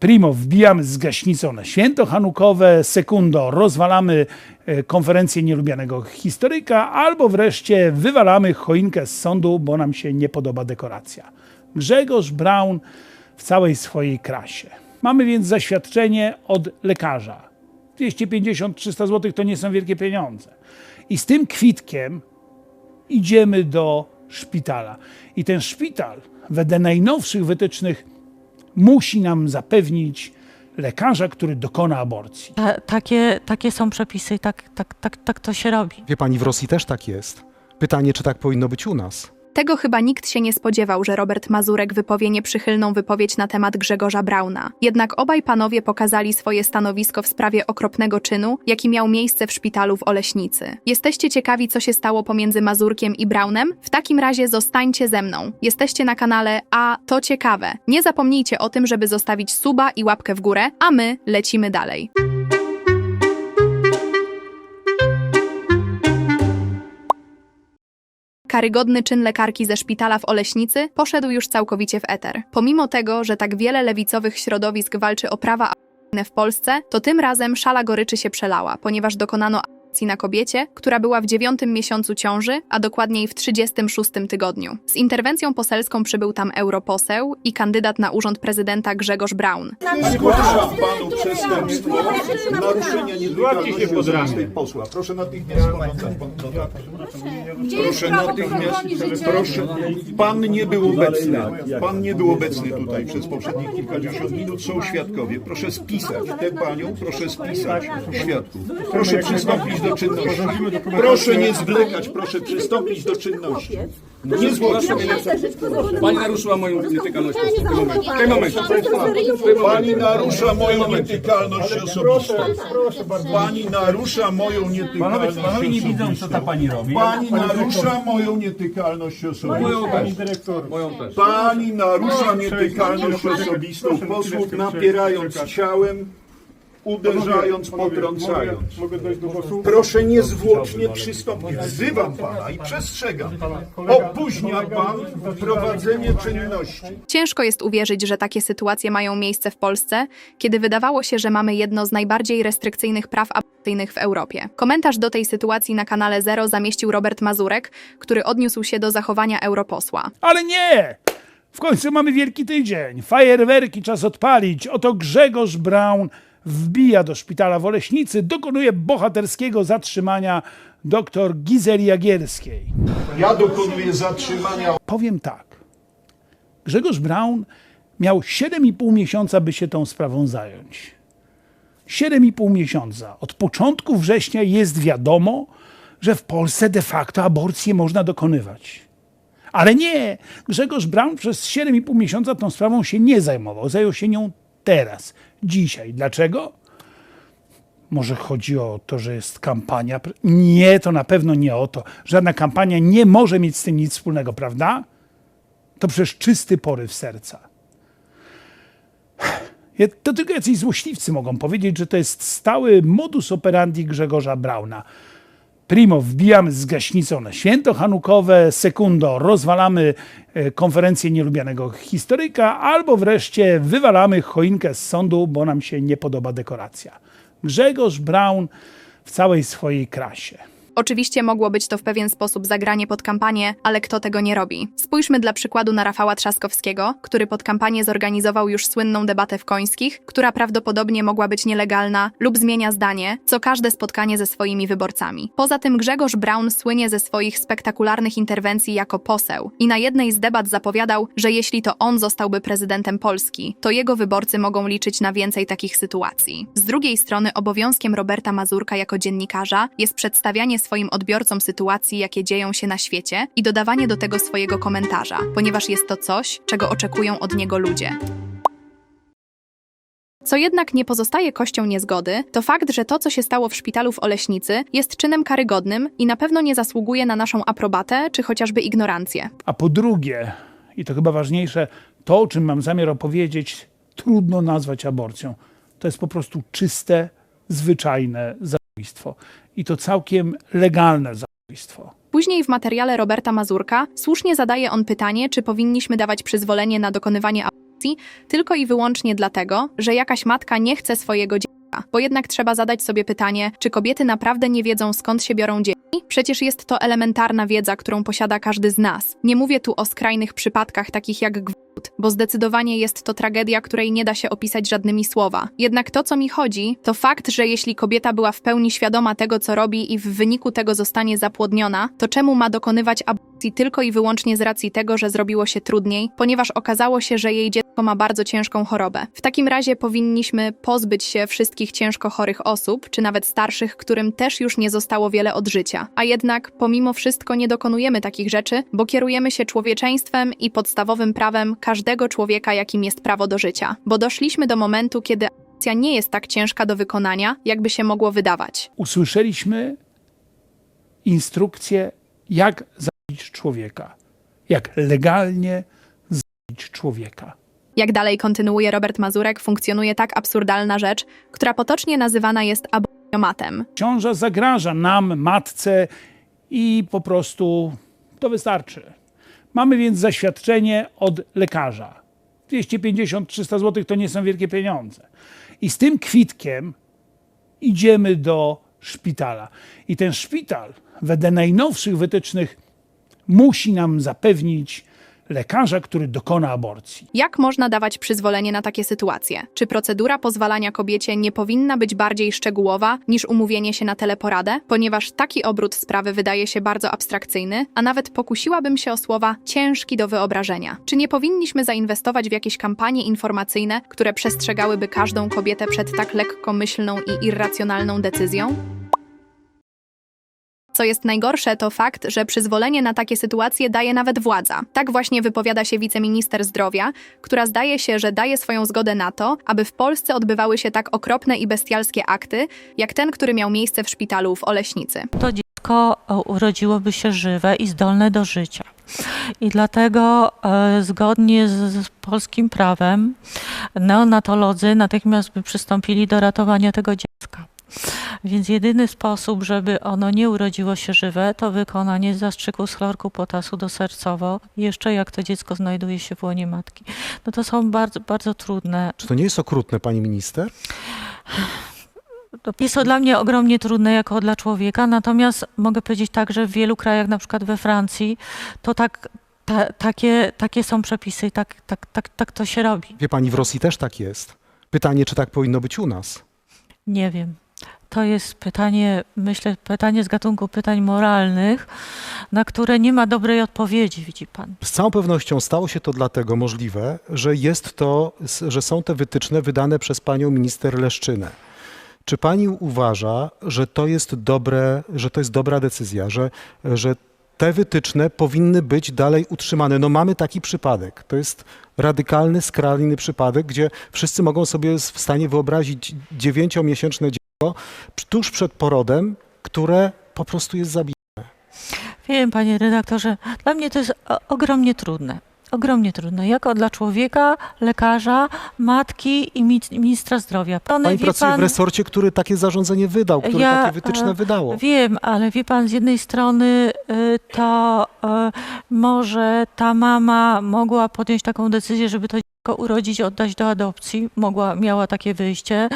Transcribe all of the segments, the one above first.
Primo, wbijamy z gaśnicą na święto hanukowe, sekundo, rozwalamy e, konferencję nielubianego historyka, albo wreszcie wywalamy choinkę z sądu, bo nam się nie podoba dekoracja. Grzegorz Braun w całej swojej krasie. Mamy więc zaświadczenie od lekarza. 250-300 zł to nie są wielkie pieniądze. I z tym kwitkiem idziemy do szpitala. I ten szpital, wedle najnowszych wytycznych, musi nam zapewnić lekarza, który dokona aborcji. Ta, takie, takie są przepisy i tak, tak, tak, tak to się robi. Wie pani, w Rosji też tak jest. Pytanie, czy tak powinno być u nas? Tego chyba nikt się nie spodziewał, że Robert Mazurek wypowie nieprzychylną wypowiedź na temat Grzegorza Brauna. Jednak obaj panowie pokazali swoje stanowisko w sprawie okropnego czynu, jaki miał miejsce w szpitalu w Oleśnicy. Jesteście ciekawi, co się stało pomiędzy Mazurkiem i Braunem? W takim razie zostańcie ze mną. Jesteście na kanale A To Ciekawe. Nie zapomnijcie o tym, żeby zostawić suba i łapkę w górę, a my lecimy dalej. Karygodny czyn lekarki ze szpitala w Oleśnicy poszedł już całkowicie w eter. Pomimo tego, że tak wiele lewicowych środowisk walczy o prawa w Polsce, to tym razem szala goryczy się przelała, ponieważ dokonano na kobiecie, która była w dziewiątym miesiącu ciąży, a dokładniej w 36 tygodniu. Z interwencją poselską przybył tam europoseł i kandydat na urząd prezydenta Grzegorz Braun. Zgłaszam panu przestępstwo naruszenia nietykalności osobistej posła. Proszę natychmiast sporządzać pan. Proszę natychmiast, proszę, pan nie był obecny. Pan nie był obecny tutaj przez poprzednich kilkadziesiąt minut. Są świadkowie. Proszę spisać tę panią, proszę spisać świadków. Proszę przystąpić do czynności. Proszę nie zwlekać, proszę przystąpić do czynności. Nie zgłaszam. Pani naruszyła moją nietykalność w tym momencie. W tym momencie. Pani narusza moją nietykalność osobistą. Pani narusza moją nietykalność Panowie nie widzą, co ta pani robi. Pani narusza moją nietykalność osobistą. Też. Pani narusza nietykalność osobistą posłów, napierając ciałem, uderzając, potrącając. Mogę dojść do głosu? Proszę niezwłocznie przystąpić. Wzywam pana i przestrzegam. Opóźnia pan prowadzenie czynności. Ciężko jest uwierzyć, że takie sytuacje mają miejsce w Polsce, kiedy wydawało się, że mamy jedno z najbardziej restrykcyjnych praw aborcyjnych w Europie. Komentarz do tej sytuacji na kanale Zero zamieścił Robert Mazurek, który odniósł się do zachowania europosła. Ale nie! W końcu mamy wielki tydzień. Fajerwerki czas odpalić. Oto Grzegorz Braun wbija do szpitala w Oleśnicy, dokonuje bohaterskiego zatrzymania dr Gizeli Jagierskiej. Ja dokonuję zatrzymania Powiem tak. Grzegorz Braun miał 7,5 miesiąca, by się tą sprawą zająć. 7,5 miesiąca. Od początku września jest wiadomo, że w Polsce de facto aborcję można dokonywać. Ale nie! Grzegorz Braun przez 7,5 miesiąca tą sprawą się nie zajmował. Zajął się nią teraz, dzisiaj. Dlaczego? Może chodzi o to, że jest kampania? Nie, to na pewno nie o to. Żadna kampania nie może mieć z tym nic wspólnego, prawda? To przecież czysty poryw serca. To tylko jacyś złośliwcy mogą powiedzieć, że to jest stały modus operandi Grzegorza Brauna. Primo, wbijamy z gaśnicą na święto hanukowe, sekundo, rozwalamy e, konferencję nielubianego historyka, albo wreszcie wywalamy choinkę z sądu, bo nam się nie podoba dekoracja. Grzegorz Braun w całej swojej krasie. Oczywiście mogło być to w pewien sposób zagranie pod kampanię, ale kto tego nie robi? Spójrzmy dla przykładu na Rafała Trzaskowskiego, który pod kampanię zorganizował już słynną debatę w Końskich, która prawdopodobnie mogła być nielegalna lub zmienia zdanie, co każde spotkanie ze swoimi wyborcami. Poza tym Grzegorz Braun słynie ze swoich spektakularnych interwencji jako poseł i na jednej z debat zapowiadał, że jeśli to on zostałby prezydentem Polski, to jego wyborcy mogą liczyć na więcej takich sytuacji. Z drugiej strony obowiązkiem Roberta Mazurka jako dziennikarza jest przedstawianie swoim odbiorcom sytuacji, jakie dzieją się na świecie i dodawanie do tego swojego komentarza, ponieważ jest to coś, czego oczekują od niego ludzie. Co jednak nie pozostaje kością niezgody, to fakt, że to, co się stało w szpitalu w Oleśnicy, jest czynem karygodnym i na pewno nie zasługuje na naszą aprobatę czy chociażby ignorancję. A po drugie, i to chyba ważniejsze, to o czym mam zamiar opowiedzieć, trudno nazwać aborcją. To jest po prostu czyste, zwyczajne zabójstwo. I to całkiem legalne zabójstwo. Później w materiale Roberta Mazurka słusznie zadaje on pytanie, czy powinniśmy dawać przyzwolenie na dokonywanie aborcji tylko i wyłącznie dlatego, że jakaś matka nie chce swojego dziecka. Bo jednak trzeba zadać sobie pytanie, czy kobiety naprawdę nie wiedzą skąd się biorą dzieci? Przecież jest to elementarna wiedza, którą posiada każdy z nas. Nie mówię tu o skrajnych przypadkach takich jak gwałt, bo zdecydowanie jest to tragedia, której nie da się opisać żadnymi słowa. Jednak to, co mi chodzi, to fakt, że jeśli kobieta była w pełni świadoma tego, co robi i w wyniku tego zostanie zapłodniona, to czemu ma dokonywać aborcji tylko i wyłącznie z racji tego, że zrobiło się trudniej, ponieważ okazało się, że jej dziecko ma bardzo ciężką chorobę. W takim razie powinniśmy pozbyć się wszystkich ciężko chorych osób, czy nawet starszych, którym też już nie zostało wiele od życia. A jednak, pomimo wszystko, nie dokonujemy takich rzeczy, bo kierujemy się człowieczeństwem i podstawowym prawem każdego człowieka, jakim jest prawo do życia. Bo doszliśmy do momentu, kiedy aborcja nie jest tak ciężka do wykonania, jakby się mogło wydawać. Usłyszeliśmy instrukcję, jak zabić człowieka. Jak legalnie zabić człowieka. Jak dalej kontynuuje Robert Mazurek, funkcjonuje tak absurdalna rzecz, która potocznie nazywana jest aborcjomatem. Ciąża zagraża nam, matce i po prostu to wystarczy. Mamy więc zaświadczenie od lekarza. 250-300 zł to nie są wielkie pieniądze. I z tym kwitkiem idziemy do szpitala. I ten szpital, wedle najnowszych wytycznych, musi nam zapewnić lekarza, który dokona aborcji. Jak można dawać przyzwolenie na takie sytuacje? Czy procedura pozwalania kobiecie nie powinna być bardziej szczegółowa niż umówienie się na teleporadę? Ponieważ taki obrót sprawy wydaje się bardzo abstrakcyjny, a nawet pokusiłabym się o słowa ciężki do wyobrażenia. Czy nie powinniśmy zainwestować w jakieś kampanie informacyjne, które przestrzegałyby każdą kobietę przed tak lekkomyślną i irracjonalną decyzją? Co jest najgorsze, to fakt, że przyzwolenie na takie sytuacje daje nawet władza. Tak właśnie wypowiada się wiceminister zdrowia, która zdaje się, że daje swoją zgodę na to, aby w Polsce odbywały się tak okropne i bestialskie akty, jak ten, który miał miejsce w szpitalu w Oleśnicy. To dziecko e, urodziłoby się żywe i zdolne do życia. I dlatego e, zgodnie z, z polskim prawem neonatolodzy natychmiast by przystąpili do ratowania tego dziecka. Więc jedyny sposób, żeby ono nie urodziło się żywe, to wykonanie zastrzyku z chlorku potasu dosercowo, jeszcze jak to dziecko znajduje się w łonie matki. No to są bardzo, bardzo trudne. Czy to nie jest okrutne, pani minister? To Jest to dla mnie ogromnie trudne jako dla człowieka, natomiast mogę powiedzieć tak, że w wielu krajach, na przykład we Francji, to tak, ta, takie, takie są przepisy i tak, tak, tak, tak to się robi. Wie pani, w Rosji też tak jest. Pytanie, czy tak powinno być u nas? Nie wiem. To jest pytanie, myślę, pytanie z gatunku pytań moralnych, na które nie ma dobrej odpowiedzi, widzi pan. Z całą pewnością stało się to dlatego możliwe, że jest to, że są te wytyczne wydane przez panią minister Leszczynę. Czy pani uważa, że to jest dobre, że to jest dobra decyzja, że, że te wytyczne powinny być dalej utrzymane? No mamy taki przypadek. To jest radykalny, skrajny przypadek, gdzie wszyscy mogą sobie w stanie wyobrazić dziewięciomiesięczne dziecko tuż przed porodem, które po prostu jest zabite. Wiem, panie redaktorze, dla mnie to jest ogromnie trudne. Ogromnie trudne. Jako dla człowieka, lekarza, matki i mi- ministra zdrowia. One, Pani pracuje w pan, resorcie, który takie zarządzenie wydał, które Ja, takie wytyczne e, wydało. Wiem, ale wie pan, z jednej strony y, to y, może ta mama mogła podjąć taką decyzję, żeby to dziecko urodzić, oddać do adopcji, mogła, miała takie wyjście,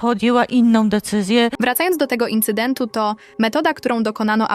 podjęła inną decyzję. Wracając do tego incydentu, to metoda, którą dokonano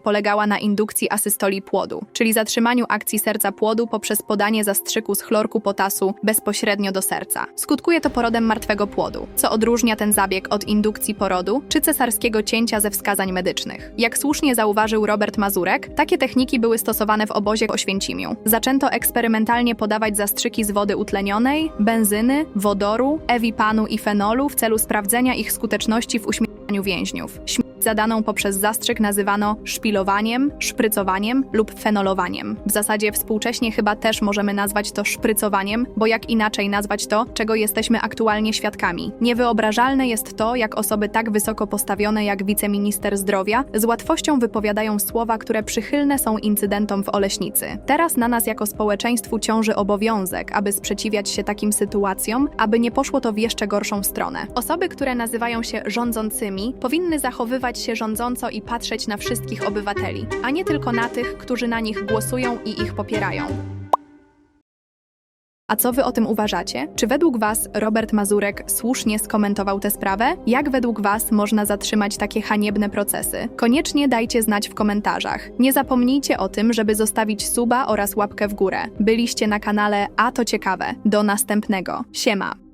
polegała na indukcji asystoli płodu, czyli zatrzymaniu akcji serca płodu poprzez podanie zastrzyku z chlorku potasu bezpośrednio do serca. Skutkuje to porodem martwego płodu, co odróżnia ten zabieg od indukcji porodu czy cesarskiego cięcia ze wskazań medycznych. Jak słusznie zauważył Robert Mazurek, takie techniki były stosowane w obozie w Oświęcimiu. Zaczęto eksperymentalnie podawać zastrzyki z wody utlenionej, benzyny, wodoru, ewipanu i fenolu w celu sprawdzenia ich skuteczności w uśmiercaniu więźniów. Zadaną poprzez zastrzyk nazywano szpilowaniem, szprycowaniem lub fenolowaniem. W zasadzie współcześnie chyba też możemy nazwać to szprycowaniem, bo jak inaczej nazwać to, czego jesteśmy aktualnie świadkami. Niewyobrażalne jest to, jak osoby tak wysoko postawione jak wiceminister zdrowia z łatwością wypowiadają słowa, które przychylne są incydentom w Oleśnicy. Teraz na nas jako społeczeństwu ciąży obowiązek, aby sprzeciwiać się takim sytuacjom, aby nie poszło to w jeszcze gorszą stronę. Osoby, które nazywają się rządzącymi, powinny zachowywać się rządząco i patrzeć na wszystkich obywateli, a nie tylko na tych, którzy na nich głosują i ich popierają. A co wy o tym uważacie? Czy według was Robert Mazurek słusznie skomentował tę sprawę? Jak według was można zatrzymać takie haniebne procesy? Koniecznie dajcie znać w komentarzach. Nie zapomnijcie o tym, żeby zostawić suba oraz łapkę w górę. Byliście na kanale A to ciekawe. Do następnego. Siema.